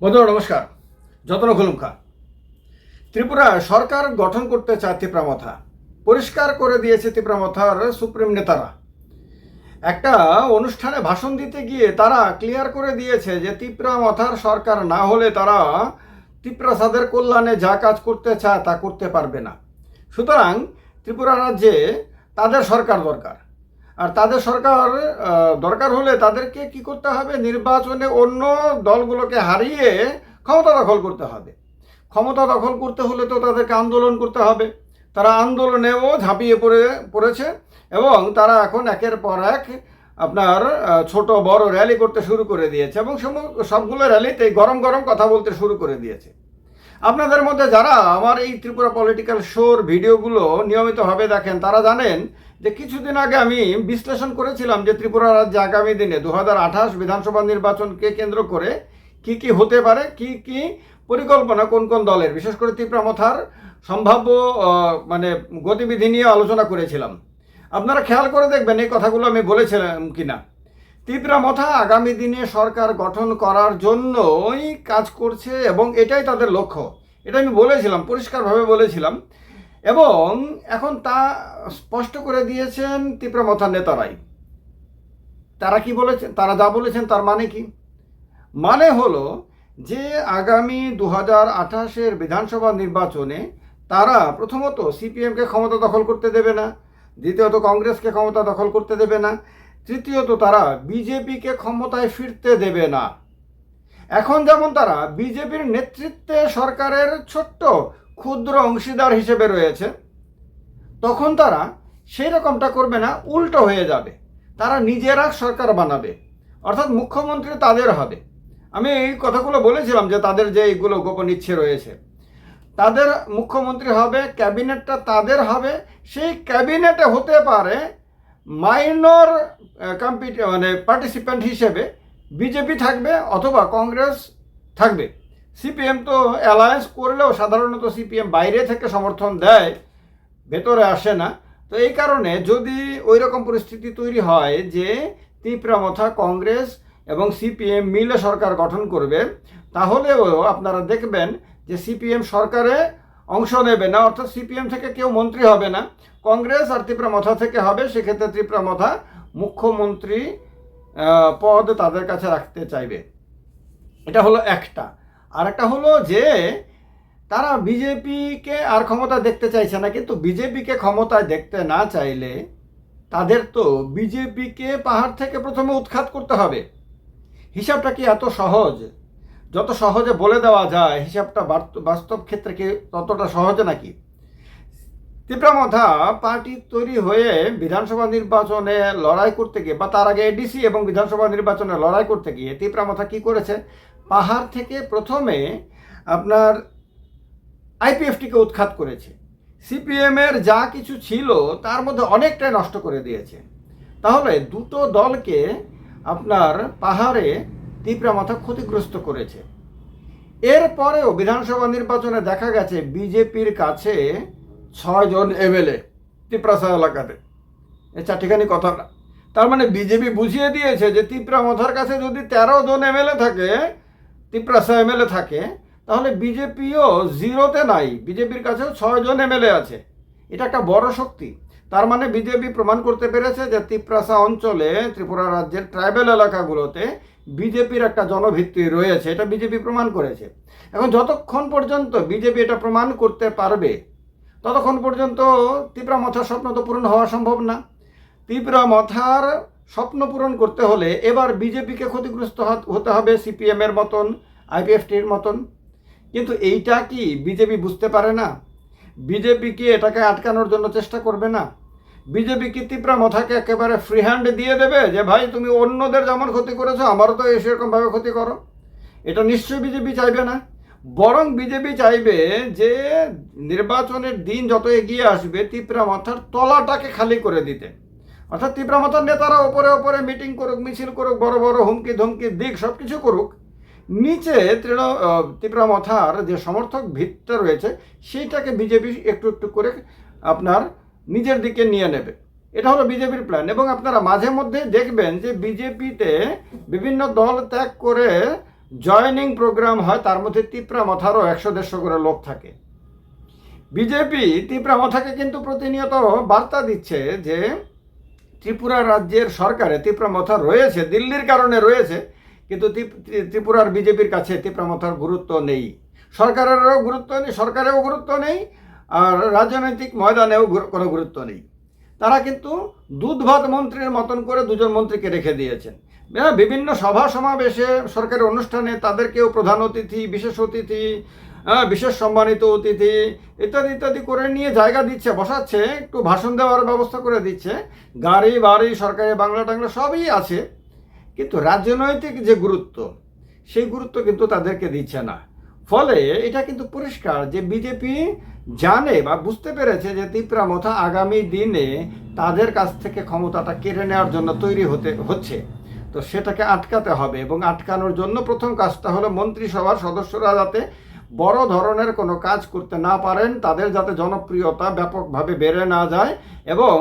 বন্ধুরা, নমস্কার। যতন খুলুমখা। ত্রিপুরা সরকার গঠন করতে চায় ত্রিপ্রামথা পরিষ্কার করে দিয়েছে ত্রিপ্রামথার সুপ্রিম নেতারা। একটা অনুষ্ঠানে ভাষণ দিতে গিয়ে তারা ক্লিয়ার করে দিয়েছে যে ত্রিপ্রামথার সরকার না হলে তারা ত্রিপ্রাসাদের কল্যাণে যা কাজ করতে চায় তা করতে পারবে না। সুতরাং ত্রিপুরা রাজ্যে তাদের সরকার দরকার। আর তাদের সরকার দরকার হলে তাদেরকে কি করতে হবে? নির্বাচনে অন্য দলগুলোকে হারিয়ে ক্ষমতা দখল করতে হবে। ক্ষমতা দখল করতে হলে তো তাদেরকে আন্দোলন করতে হবে। তারা আন্দোলনেও ঝাঁপিয়ে পড়ে, পড়েছে এবং তারা এখন একের পর এক আপনার ছোট বড় র্যালি করতে শুরু করে দিয়েছে এবং সবগুলো র্যালিতে গরম গরম কথা বলতে শুরু করে দিয়েছে। আপনাদের মধ্যে যারা আমার এই ত্রিপুরা পলিটিক্যাল শোর ভিডিওগুলো নিয়মিতভাবে দেখেন, তারা জানেন যে কিছুদিন আগে আমি বিশ্লেষণ করেছিলাম যে ত্রিপুরা রাজ্যে আগামী দিনে দু হাজার আঠাশ বিধানসভা নির্বাচনকে কেন্দ্র করে কি কি হতে পারে, কি কি পরিকল্পনা কোন কোন দলের, বিশেষ করে ত্রিপ্রামথার সম্ভাব্য মানে গতিবিধি নিয়ে আলোচনা করেছিলাম। আপনারা খেয়াল করে দেখবেন এই কথাগুলো আমি বলেছিলাম কিনা। ত্রিপুরামথা আগামী দিনে সরকার গঠন করার জন্যই কাজ করছে এবং এটাই তাদের লক্ষ্য। এটা আমি বলেছিলাম, পরিষ্কারভাবে বলেছিলাম। এবং এখন তা স্পষ্ট করে দিয়েছেন ত্রিপুরামথার নেতারাই। তারা কি বলেছেন তারা যা বলেছেন তার মানে কি? মানে হলো যে আগামী দু হাজার আঠাশের বিধানসভা নির্বাচনে তারা প্রথমত সিপিএমকে ক্ষমতা দখল করতে দেবে না, দ্বিতীয়ত কংগ্রেসকে ক্ষমতা দখল করতে দেবে না তৃতীয়ত তারা বিজেপিকে ক্ষমতায় ফিরতে দেবে না। এখন যেমন তারা বিজেপির নেতৃত্বে সরকারের ছোট্ট ক্ষুদ্র অংশীদার হিসেবে রয়েছে, তখন তারা সেই রকমটা করবে না, উল্টো হয়ে যাবে। তারা নিজেরা সরকার বানাবে, অর্থাৎ মুখ্যমন্ত্রী তাদের হবে। আমি এই কথাগুলো বলেছিলাম যে তাদের যে এইগুলো গোপন ইচ্ছে রয়েছে, তাদের মুখ্যমন্ত্রী হবে, ক্যাবিনেটটা তাদের হবে, সেই ক্যাবিনেটে হতে পারে মাইনর কম্পিটি মানে পার্টিসিপ্যান্ট হিসেবে বিজেপি থাকবে অথবা কংগ্রেস থাকবে। সিপিএম তো অ্যালায়েন্স করলেও সাধারণত সিপিএম বাইরে থেকে সমর্থন দেয়, ভেতরে আসে না। তো এই কারণে যদি ওই রকম পরিস্থিতি তৈরি হয় যে তীব্রামথা কংগ্রেস এবং সিপিএম মিলে সরকার গঠন করবে, তাহলেও আপনারা দেখবেন যে সিপিএম সরকারে অংশ নেবে না, অর্থাৎ সিপিএম থেকে কেউ মন্ত্রী হবে না, কংগ্রেস আর ত্রিপুরা মথা থেকে হবে, সেক্ষেত্রে ত্রিপুরামথা মুখ্যমন্ত্রী পদ তাদের কাছে রাখতে চাইবে। এটা হলো একটা। আর একটা হলো যে, তারা বিজেপিকে আর ক্ষমতা দেখতে চাইছে না, কিন্তু বিজেপিকে ক্ষমতায় দেখতে না চাইলে তাদের তো বিজেপিকে পাহাড় থেকে প্রথমে উৎখাত করতে হবে। হিসাবটা কি এত সহজ? যত সহজে বলে দেওয়া যায়, হিসাবটা বাস্তব ক্ষেত্রে কি ততটা সহজে নাকি? ত্রিপুরামথা পার্টি তৈরি হয়ে বিধানসভা নির্বাচনে লড়াই করতে গিয়ে, বা তার আগে এডিসি এবং বিধানসভা নির্বাচনে লড়াই করতে গিয়ে ত্রিপুরামথা কি করেছে? পাহাড় থেকে প্রথমে আপনার আইপিএফটিকে উৎখাত করেছে। সিপিএমের যা কিছু ছিল, তার মধ্যে অনেকটাই নষ্ট করে দিয়েছে। তাহলে দুটো দলকে আপনার পাহাড়ে তীব্রামাথা ক্ষতিগ্রস্ত করেছে। এরপরেও বিধানসভা নির্বাচনে দেখা গেছে বিজেপির কাছে ছয়জন এমএলএ তিপ্রাসা এলাকাতে। এ চারটিখানি কথা। না তার মানে বিজেপি বুঝিয়ে দিয়েছে যে তিপ্রামথার কাছে যদি তেরো জন এমএলএ থাকে, তিপ্রাসা এমএলএ থাকে, তাহলে বিজেপিও জিরোতে নাই। বিজেপির কাছেও ছয়জন এমএলএ আছে। এটা একটা বড় শক্তি। তার মানে বিজেপি প্রমাণ করতে পেরেছে যে তিপ্রাসা অঞ্চলে ত্রিপুরা রাজ্যের ট্রাইবেল এলাকাগুলোতে বিজেপির একটা জনভিত্তি রয়েছে, এটা বিজেপি প্রমাণ করেছে। এখন যতক্ষণ পর্যন্ত বিজেপি এটা প্রমাণ করতে পারবে, ততক্ষণ পর্যন্ত তীব্রা মথার স্বপ্ন তো পূরণ হওয়া সম্ভব না। তীব্রা মথার স্বপ্ন পূরণ করতে হলে এবার বিজেপিকে ক্ষতিগ্রস্ত হতে হবে সিপিএম এর মতন, আইপিএফটির মতন। কিন্তু এইটা কি বিজেপি বুঝতে পারে না? বিজেপি কি এটাকে আটকানোর জন্য চেষ্টা করবে না? বিজেপি কি তীব্রা মথাকে একেবারে ফ্রি হ্যান্ড দিয়ে দেবে যে, ভাই, তুমি অন্যদের যেমন ক্ষতি করেছ, আমারও তো সেরকমভাবে ক্ষতি করো এটা নিশ্চয়ই বিজেপি চাইবে না। বরং বিজেপি চাইবে যে, নির্বাচনের দিন যত এগিয়ে আসবে, তীব্রা মাথার তলাটাকে খালি করে দিতে। অর্থাৎ তীব্রা মাথার নেতারা ওপরে ওপরে মিটিং করুক, মিছিল করুক, বড় বড় হুমকি ধমকি দিক সব কিছু করুক। নিচে তৃণ তীব্রা মাথার যে সমর্থক ভিতটা রয়েছে, সেইটাকে বিজেপি একটু একটু করে আপনার নিজের দিকে নিয়ে নেবে। এটা হলো বিজেপির প্ল্যান এবং আপনারা মাঝে মধ্যে দেখবেন যে বিজেপিতে বিভিন্ন দল ত্যাগ করে জয়নিং প্রোগ্রাম হয়, তার মধ্যে তিপ্রা মাথারও একশো দেড়শো করে লোক থাকে। বিজেপি তিপ্রা মাথাকে কিন্তু প্রতিনিয়ত বার্তা দিচ্ছে যে ত্রিপুরা রাজ্যের সরকারে তিপ্রা মাথা রয়েছে, দিল্লির কারণে রয়েছে, কিন্তু ত্রিপ- ত্রিপুরার বিজেপির কাছে তিপ্রা মাথার গুরুত্ব নেই। সরকারেরও গুরুত্ব নেই, সরকারেও গুরুত্ব নেই আর রাজনৈতিক ময়দানেও কোনো গুরুত্ব নেই। তারা কিন্তু দুধ ভাত মন্ত্রীর মতন করে দুজন মন্ত্রীকে রেখে দিয়েছেন। বিভিন্ন সভা সমাবেশে, সরকারি অনুষ্ঠানে তাদেরকেও প্রধান অতিথি, বিশেষ অতিথি বিশেষ সম্মানিত অতিথি ইত্যাদি ইত্যাদি করে নিয়ে জায়গা দিচ্ছে, বসাচ্ছে, একটু ভাষণ দেওয়ার ব্যবস্থা করে দিচ্ছে। গাড়ি, বাড়ি, সরকারি বাংলা টাংলা সবই আছে। কিন্তু রাজনৈতিক যে গুরুত্ব, সেই গুরুত্ব কিন্তু তাদেরকে দিচ্ছে না। ফলে এটা কিন্তু পরিষ্কার যে বিজেপি জানে বা বুঝতে পেরেছে যে তিপ্রা মথা আগামী দিনে তাদের কাছ থেকে ক্ষমতাটা কেড়ে নেওয়ার জন্য তৈরি হতে, হচ্ছে। তো সেটাকে আটকাতে হবে এবং আটকানোর জন্য প্রথম কাজটা হলো মন্ত্রিসভার সদস্যরা যাতে বড় ধরনের কোনো কাজ করতে না পারেন, তাদের যাতে জনপ্রিয়তা ব্যাপকভাবে বেড়ে না যায় এবং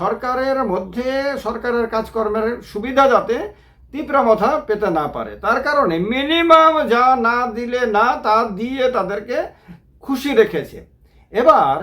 সরকারের মধ্যে সরকারের কাজকর্মের সুবিধা যাতে তীব্রামথা পেতে না পারে। তার কারণে মিনিমাম যা না দিলে না, তা দিয়ে তাদেরকে খুশি রেখেছে। এবার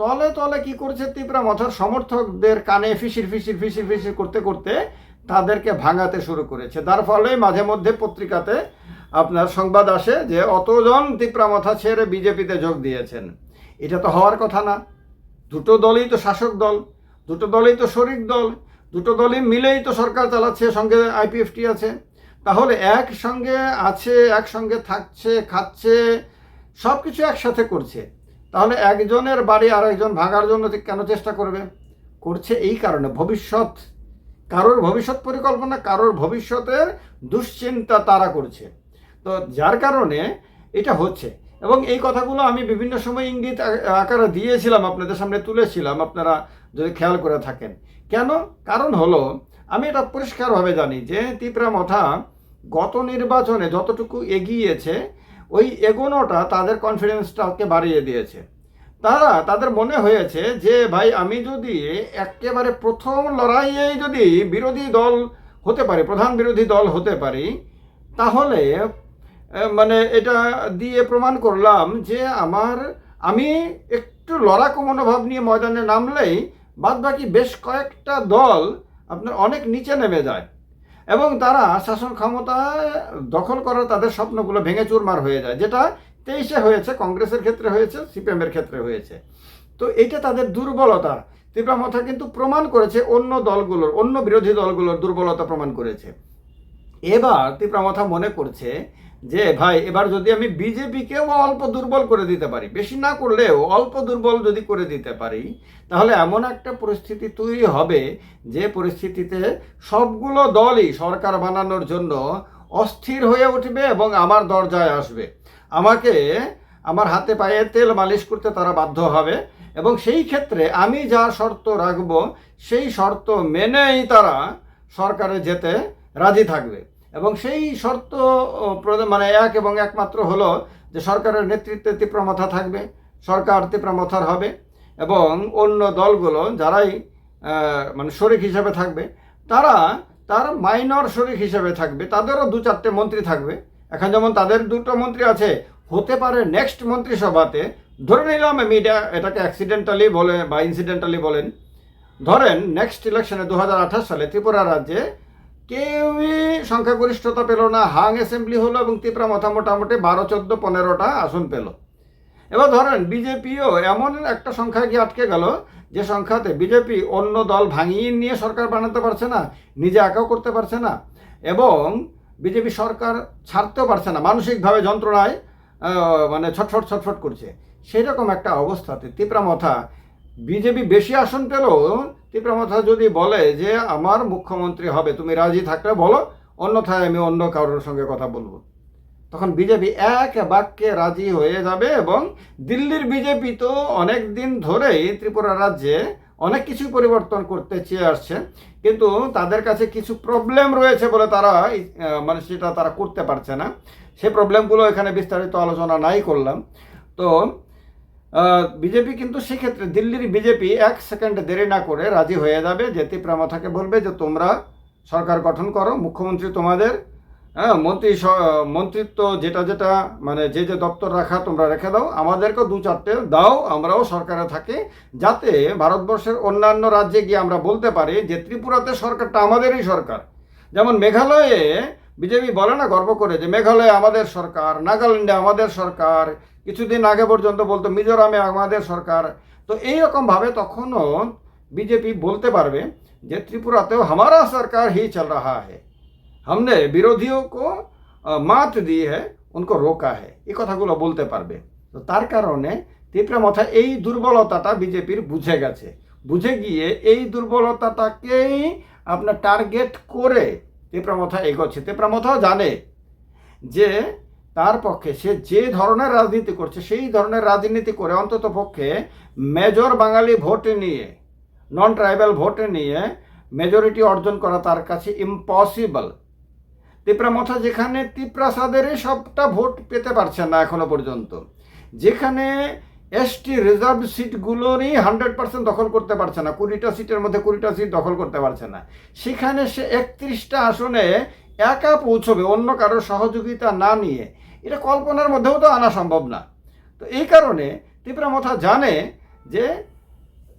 তলে তলে কি করছে তীব্রামথার সমর্থকদের কানে ফিসির ফিসির ফিসির ফিসির করতে করতে তাদেরকে ভাঙাতে শুরু করেছে। তার ফলে মাঝে মধ্যে পত্রিকাতে আপনার সংবাদ আসে যে অতজন তীব্রামথা ছেড়ে বিজেপিতে যোগ দিয়েছেন। এটা তো হওয়ার কথা না। দুটো দলই তো শাসক দল, দুটো দলই তো শরিক দল, দুটো দলই মিলেই তো সরকার চালাচ্ছে, সঙ্গে আইপিএফটি আছে। তাহলে একসঙ্গে আছে, একসঙ্গে থাকছে, খাচ্ছে সব কিছু একসাথে করছে। তাহলে একজনের বাড়ি আর একজন ভাগার জন্য কেন চেষ্টা করবে? করছে এই কারণে। ভবিষ্যৎ। কারোর ভবিষ্যৎ পরিকল্পনা, কারোর ভবিষ্যতের দুশ্চিন্তা তারা করছে। তো যার কারণে এটা হচ্ছে। এবং এই কথাগুলো আমি বিভিন্ন সময় ইঙ্গিত আকারে দিয়েছিলাম, আপনাদের সামনে তুলেছিলাম, আপনারা যদি খেয়াল করে থাকেন। কেন? কারণ হলো, আমি এটা পরিষ্কারভাবে জানি যে তিপ্রা মথা গত নির্বাচনে যতটুকু এগিয়েছে ওই এগোনোটা তাদের কনফিডেন্সটাকে বাড়িয়ে দিয়েছে। তারা, তাদের মনে হয়েছে যে, ভাই, আমি যদি একেবারে প্রথম লড়াইয়েই যদি বিরোধী দল হতে পারি, প্রধান বিরোধী দল হতে পারি, তাহলে মানে এটা দিয়ে প্রমাণ করলাম যে আমার, আমি একটু লড়াকু মনোভাব নিয়ে ময়দানে নামলেই বাদবাকি বেশ কয়েকটা দল আপনার অনেক নিচে নেমে যায়। এবং তারা শাসন ক্ষমতা দখল করার তাদের স্বপ্নগুলো ভেঙে চুরমার হয়ে যায়, যেটা তেইশে হয়েছে, কংগ্রেসের ক্ষেত্রে হয়েছে, সিপিএমের ক্ষেত্রে হয়েছে। তো এটা তাদের দুর্বলতা। তীব্রামথা কিন্তু প্রমাণ করেছে অন্য দলগুলোর, অন্য বিরোধী দলগুলোর দুর্বলতা প্রমাণ করেছে। এবার তীব্রামথা মনে করছে যে ভাই, এবার যদি আমি বিজেপিকেও অল্প দুর্বল করে দিতে পারি, বেশি না করলেও অল্প দুর্বল যদি করে দিতে পারি, তাহলে এমন একটা পরিস্থিতি তৈরি হবে যে পরিস্থিতিতে সবগুলো দলই সরকার বানানোর জন্য অস্থির হয়ে উঠবে এবং আমার দরজায় আসবে। আমাকে আমার হাতে পায়ে তেল মালিশ করতে তারা বাধ্য হবে এবং সেই ক্ষেত্রে আমি যা শর্ত রাখব, সেই শর্ত মেনেই তারা সরকারে যেতে রাজি থাকবে। এবং সেই শর্ত মানে এক এবং একমাত্র হলো যে সরকারের নেতৃত্বে তীব্রমাথা থাকবে, সরকার তীব্রমাথার হবে এবং অন্য দলগুলো যারাই মানে শরিক হিসাবে থাকবে, তারা তার মাইনর শরিক হিসাবে থাকবে, তাদেরও দু চারটে মন্ত্রী থাকবে। এখন যেমন তাদের দুটো মন্ত্রী আছে, হতে পারে নেক্সট মন্ত্রিসভাতে, ধরে নিলাম আমি এটা, এটাকে অ্যাক্সিডেন্টালি বলে বা ইনসিডেন্টালি বলেন। ধরেন নেক্সট ইলেকশনে দু হাজার আঠাশ সালে ত্রিপুরা রাজ্যে কেউই সংখ্যাগরিষ্ঠতা পেল না, হাং অ্যাসেম্বলি হলো এবং ত্রিপুরা মাথা মোটামুটি বারো, চোদ্দ, পনেরোটা আসন পেল। এবার ধরেন, বিজেপিও এমন একটা সংখ্যায় গিয়ে আটকে গেল যে সংখ্যাতে বিজেপি অন্য দল ভাঙিয়ে নিয়ে সরকার বানাতে পারছে না, নিজে একাও করতে পারছে না এবং বিজেপি সরকার ছাড়তেও পারছে না, মানসিকভাবে যন্ত্রণায় মানে ছটফট ছটফট করছে। সেই রকম একটা অবস্থাতে তিপ্রামথা বিজেপি বেশি আসন পেলেও তিপ্রামথা যদি বলে যে আমার মুখ্যমন্ত্রী হবে, তুমি রাজি থাকলে বলো, অন্যথায় আমি অন্য কারোর সঙ্গে কথা বলব। তখন বিজেপি এক বাক্যে রাজি হয়ে যাবে এবং দিল্লির বিজেপি তো অনেক দিন ধরেই ত্রিপুরা রাজ্যে অনেক কিছু পরিবর্তন করতে চেয়ে আসছে, কিন্তু তাদের কাছে কিছু প্রবলেম রয়েছে বলে তারা মানে সেটা তারা করতে পারছে না। সে প্রবলেমগুলো এখানে বিস্তারিত আলোচনা নাই করলাম। তো বিজেপি কিন্তু সেক্ষেত্রে দিল্লির বিজেপি এক সেকেন্ড দেরি না করে রাজি হয়ে যাবে যে তীব্রামাথাকে বলবে যে তোমরা সরকার গঠন করো, মুখ্যমন্ত্রী তোমাদের হ্যাঁ মন্ত্রী মন্ত্রিত্ব যেটা যেটা মানে যে যে দপ্তর রাখা তোমরা রেখে দাও, আমাদেরকেও দু চারটে দাও, আমরাও সরকারে থাকি, যাতে ভারতবর্ষের অন্যান্য রাজ্যে গিয়ে আমরা বলতে পারি যে ত্রিপুরাতে সরকারটা আমাদেরই সরকার। যেমন মেঘালয়ে বিজেপি বলে না গর্ব করে যে মেঘালয়ে আমাদের সরকার, নাগাল্যান্ডে আমাদের সরকার কিছুদিন আগে পর্যন্ত বলতো মিজোরামে আমাদের সরকার তো এইরকমভাবে তখনও বিজেপি বলতে পারবে যে ত্রিপুরাতেও हमारा सरकार ही चल रहा है हमने বিরোধীও কো আহ, মাত দিয়ে है उनको रोका है এই কথাগুলো বলতে পারবে তো তার কারণে ত্রিপুরা মাথা এই দুর্বলতাটা বিজেপির বুঝে গেছে বুঝে গিয়ে এই দুর্বলতাটাকেই আপনার টার্গেট করে ত্রিপুরা মাথা এগোচ্ছে ত্রিপুরা মাথাও জানে যে তার পক্ষে সে যে ধরনের রাজনীতি করছে, সেই ধরনের রাজনীতি করে অন্তত পক্ষে মেজর বাঙালি ভোট নিয়ে নন ট্রাইবাল ভোট নিয়ে মেজরিটি অর্জন করা তার কাছে ইম্পসিবল তিপ্রা মথা যেখানে তিপ্রাসাদেরই সবটা ভোট পেতে পারছে না এখনও পর্যন্ত। যেখানে এসটি রিজার্ভ সিটগুলোরই হান্ড্রেড পার্সেন্ট দখল করতে পারছে না, কুড়িটা সিটের মধ্যে কুড়িটা সিট দখল করতে পারছে না। সেখানে সে একত্রিশটা আসনে একা পৌঁছবে, অন্য কারোর সহযোগিতা না নিয়ে। এটা কল্পনার মধ্যেও তো আনা সম্ভব না। তো এই কারণে ত্রিপুরা মথা জানে যে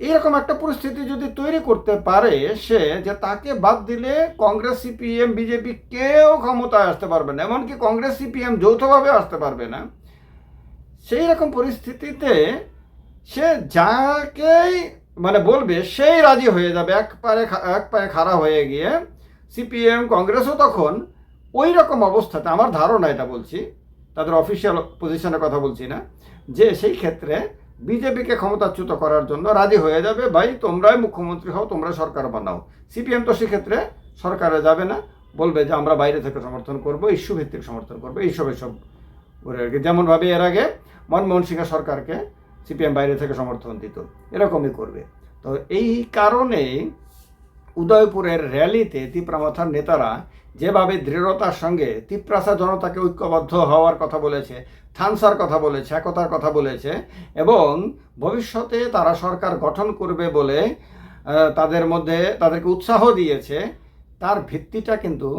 এইরকম একটা পরিস্থিতি যদি তৈরি করতে পারে সে, যে তাকে বাদ দিলে কংগ্রেস, সিপিএম, বিজেপি কেউ ক্ষমতায় আসতে পারবে না। এমনকি কংগ্রেস, সিপিএম যৌথভাবে আসতে পারবে না। সেই রকম পরিস্থিতিতে সে যাকেই মানে বলবে, সেই রাজি হয়ে যাবে। এক পায়ে এক পায়ে খাড়া হয়ে গিয়ে সিপিএম, কংগ্রেসও তখন ওই রকম অবস্থাতে, আমার ধারণা এটা বলছি তাদের অফিসিয়াল পজিশনের কথা বলছি না, যে সেই ক্ষেত্রে বিজেপিকে ক্ষমতাচ্যুত করার জন্য রাজি হয়ে যাবে, ভাই তোমরাই মুখ্যমন্ত্রী হও, তোমরা সরকার বানাও। সিপিএম তো সেক্ষেত্রে সরকারে যাবে না, বলবে যে আমরা বাইরে থেকে সমর্থন করব, ইস্যু ভিত্তিক সমর্থন করব, এইসব এসব করে আর কি। যেমনভাবে এর আগে মনমোহন সিংয়ের সরকারকে সিপিএম বাইরে থেকে সমর্থন দিত, এরকমই করবে। তো এই কারণেই উদয়পুরের র্যালিতে তিপ্রামাথার নেতারা যেভাবে দৃঢ়তার সঙ্গে তিপ্রাসা জনতাকে ঐক্যবদ্ধ হওয়ার কথা বলেছে, থানসার কথা বলেছে, একতার কথা বলেছে এবং ভবিষ্যতে তারা সরকার গঠন করবে বলে তাদের মধ্যে তাদেরকে উৎসাহ দিয়েছে, তার ভিত্তিটা কিন্তু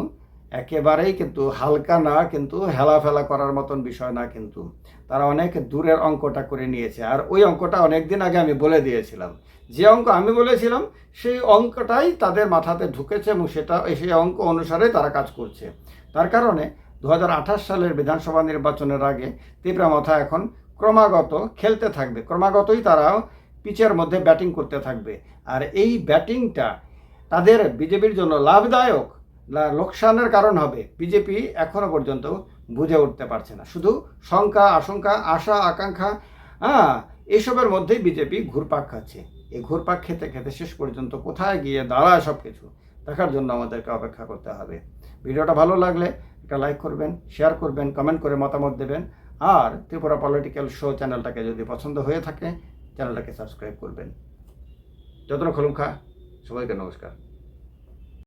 একেবারেই কিন্তু হালকা না, কিন্তু হেলাফেলা করার মতন বিষয় না কিন্তু। তারা অনেক দূরের অঙ্কটা করে নিয়েছে। আর ওই অঙ্কটা অনেক দিন আগে আমি বলে দিয়েছিলাম। যে অঙ্ক আমি বলেছিলাম, সেই অঙ্কটাই তাদের মাথাতে ঢুকেছে এবং সেটা, সেই অঙ্ক অনুসারে তারা কাজ করছে। তার কারণে দু হাজার আঠাশ সালের বিধানসভা নির্বাচনের আগে তীব্রা মাথা এখন ক্রমাগত খেলতে থাকবে। ক্রমাগতই তারা পিচের মধ্যে ব্যাটিং করতে থাকবে। আর এই ব্যাটিংটা তাদের বিজেপির জন্য লাভদায়ক লোকসানের কারণ হবে। বিজেপি এখনও পর্যন্ত বুঝে উঠতে পারছে না। শুধু শঙ্কা, আশঙ্কা, আশা, আকাঙ্ক্ষা হ্যাঁ এইসবের মধ্যেই বিজেপি ঘুরপাক খাচ্ছে। এই ঘুরপাক খেতে খেতে শেষ পর্যন্ত কোথায় গিয়ে দাঁড়ায় সব কিছু দেখার জন্য আমাদেরকে অপেক্ষা করতে হবে। ভিডিওটা ভালো লাগলে একটা লাইক করবেন, শেয়ার করবেন, কমেন্ট করে মতামত দেবেন। আর ত্রিপুরা পলিটিক্যাল শো চ্যানেলটাকে যদি পছন্দ হয়ে থাকে, চ্যানেলটাকে সাবস্ক্রাইব করবেন। যত্ন খলুম খা, সবাইকে নমস্কার।